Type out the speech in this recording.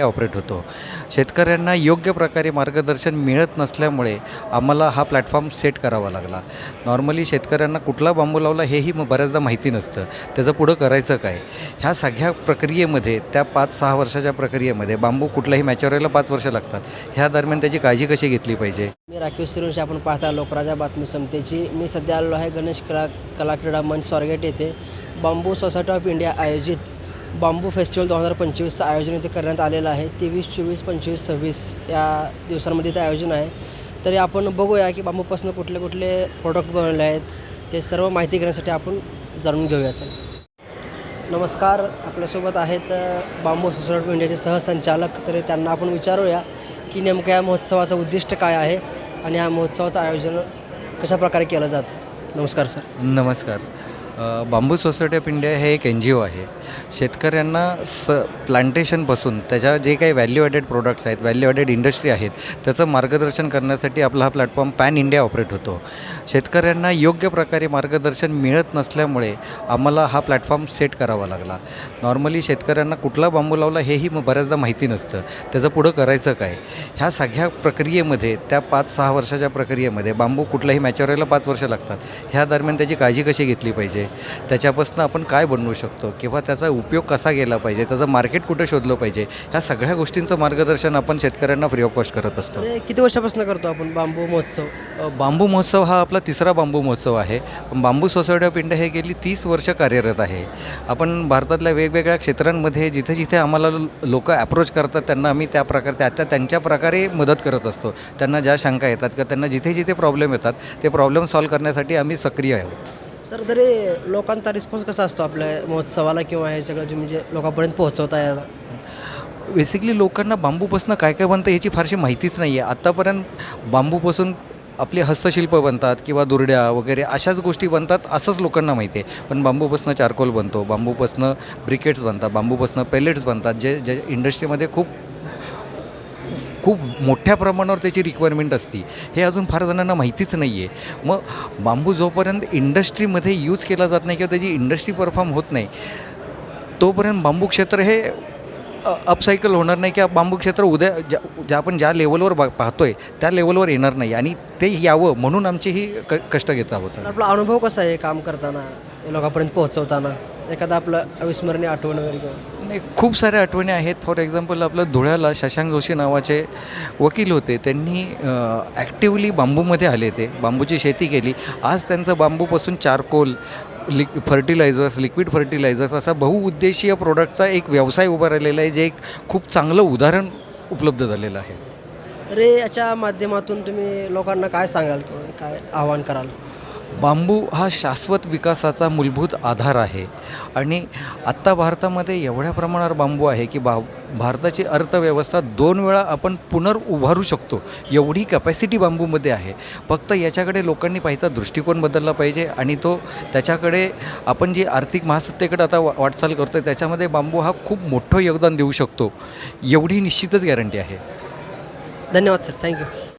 Operate होतो. शेतकऱ्यांना योग्य प्रकारे मार्गदर्शन मिळत नसल्यामुळे आम्हाला हा प्लॅटफॉर्म सेट करावा लागला. नॉर्मली शेतकऱ्यांना कुठला बांबू लावला हेही मग बऱ्याचदा माहिती नसतं. त्याचं पुढं करायचं काय? ह्या सगळ्या प्रक्रियेमध्ये त्या पाच सहा वर्षाच्या प्रक्रियेमध्ये बांबू कुठलाही मॅच्युअर व्हायला पाच वर्ष लागतात. ह्या दरम्यान त्याची काळजी कशी घेतली पाहिजे? मी राखीव सूर्यवंशी आपण पाहता लोकराजा बातमी संपतेची मी सध्या आलो आहे गणेश कला कला क्रीडा मंच स्वारगेट येथे. बांबू सोसायटी ऑफ इंडिया आयोजित बांबू फेस्टिवल दोन हजार पंचवीसचं आयोजन इथे करण्यात आलेलं आहे. तेवीस चोवीस पंचवीस सव्वीस या दिवसांमध्ये ते आयोजन आहे. तरी आपण बघूया की बांबूपासून कुठले कुठले प्रोडक्ट बनवले आहेत ते सर्व माहिती घेण्यासाठी आपण जाणून घेऊया. चल. नमस्कार. आपल्यासोबत आहेत बांबू सोसायटी ऑफ इंडियाचे सहसंचालक. तरी त्यांना आपण विचारूया की नेमकं या महोत्सवाचं उद्दिष्ट काय आहे आणि या महोत्सवाचं आयोजन कशा प्रकारे केलं जातं? नमस्कार सर. नमस्कार. बांबू सोसायटी ऑफ इंडिया हे एक एन जी ओ आहे. शेतकऱ्यांना स प्लांटेशनपासून त्याच्या जे काही व्हॅल्यू ॲडेड प्रोडक्ट्स आहेत व्हॅल्यू ॲडेड इंडस्ट्री आहेत त्याचं मार्गदर्शन करण्यासाठी आपला हा प्लॅटफॉर्म पॅन इंडिया ऑपरेट होतो. शेतकऱ्यांना योग्य प्रकारे मार्गदर्शन मिळत नसल्यामुळे आम्हाला हा प्लॅटफॉर्म सेट करावा लागला. नॉर्मली शेतकऱ्यांना कुठला बांबू लावला हेही मग बऱ्याचदा माहिती नसतं. त्याचं पुढं करायचं काय? ह्या सगळ्या प्रक्रियेमध्ये त्या पाच सहा वर्षाच्या प्रक्रियेमध्ये बांबू कुठलाही मॅच्युअर व्हायला पाच वर्ष लागतात. ह्या दरम्यान त्याची काळजी कशी घेतली पाहिजे? त्याच्यापासून आपण काय बनवू शकतो? किंवा त्याचा उपयोग कसा केला पाहिजे? त्याचं मार्केट कुठं शोधलं पाहिजे? ह्या सगळ्या गोष्टींचं मार्गदर्शन आपण शेतकऱ्यांना फ्री ऑफ कॉस्ट करत असतो. किती वर्षापासून करतो आपण बांबू महोत्सव? बांबू महोत्सव हा आपला तिसरा बांबू महोत्सव आहे. बांबू सोसायटी ऑफ इंडिया हे गेली तीस वर्ष कार्यरत आहे. आपण भारतातल्या वेगवेगळ्या क्षेत्रांमध्ये जिथे जिथे आम्हाला लोक अप्रोच करतात त्यांना आम्ही त्या प्रकारे त्या त्या त्यांच्या प्रकारे मदत करत असतो. त्यांना ज्या शंका येतात किंवा त्यांना जिथे जिथे प्रॉब्लेम येतात ते प्रॉब्लेम सॉल्व्ह करण्यासाठी आम्ही सक्रिय आहोत. सर तरी लोकांचा रिस्पॉन्स कसा असतो आपल्या महोत्सवाला किंवा हे सगळं जे म्हणजे लोकांपर्यंत पोहोचवता यायला? बेसिकली लोकांना बांबूपासून काय काय बनतं याची फारशी माहितीच नाही आहे आत्तापर्यंत बांबूपासून आपले हस्तशिल्प बनतात किंवा दुरड्या वगैरे अशाच गोष्टी बनतात असंच लोकांना माहिती आहे पण बांबूपासून चारकोल बनतो बांबूपासून ब्रिकेट्स बनतात बांबूपासून पेलेट्स बनतात जे जे इंडस्ट्रीमध्ये खूप खूप मोठ्या प्रमाणावर त्याची रिक्वायरमेंट असते. हे अजून फार जणांना माहितीच नाही आहे मग बांबू जोपर्यंत इंडस्ट्रीमध्ये यूज केला जात नाही किंवा त्याची इंडस्ट्री परफॉर्म होत नाही तोपर्यंत बांबू क्षेत्र हे अपसायकल होणार नाही किंवा बांबू क्षेत्र उद्या ज्या ज्या आपण ज्या लेवलवर बा आहे त्या लेवलवर येणार नाही. आणि ते यावं म्हणून आमची ही क कष्ट घेत आहोत आपला अनुभव कसा आहे काम करताना हे लोकांपर्यंत पोहोचवताना? एखादा आपलं अविस्मरणीय आठवण वगैरे किंवा? नाही खूप साऱ्या आठवणी आहेत. फॉर एक्झाम्पल आपलं धुळ्याला शशांक जोशी नावाचे वकील होते. त्यांनी ॲक्टिवली बांबूमध्ये आले ते. बांबूची शेती केली. आज त्यांचं बांबूपासून चारकोल लिक फर्टिलायझर्स लिक्विड फर्टिलायझर्स असा बहुउद्देशीय प्रोडक्टचा एक व्यवसाय उभा राहिलेला आहे जे एक खूप चांगलं उदाहरण उपलब्ध झालेलं आहे. तर याच्या माध्यमातून तुम्ही लोकांना काय सांगाल किंवा काय आव्हान कराल? बांबू हा शाश्वत विकासाचा मूलभूत आधार आहे. आणि आत्ता भारतामध्ये एवढ्या प्रमाणावर बांबू आहे की बा भारताची अर्थव्यवस्था दोन वेळा आपण पुनर्उभारू शकतो. एवढी कॅपॅसिटी बांबूमध्ये आहे. फक्त याच्याकडे लोकांनी पाहिजे दृष्टिकोन बदलला पाहिजे आणि तो त्याच्याकडे आपण जी आर्थिक महासत्तेकडे आता वा वाटचाल करतो त्याच्यामध्ये बांबू हा खूप मोठं योगदान देऊ शकतो. एवढी निश्चितच गॅरंटी आहे. धन्यवाद सर थँक्यू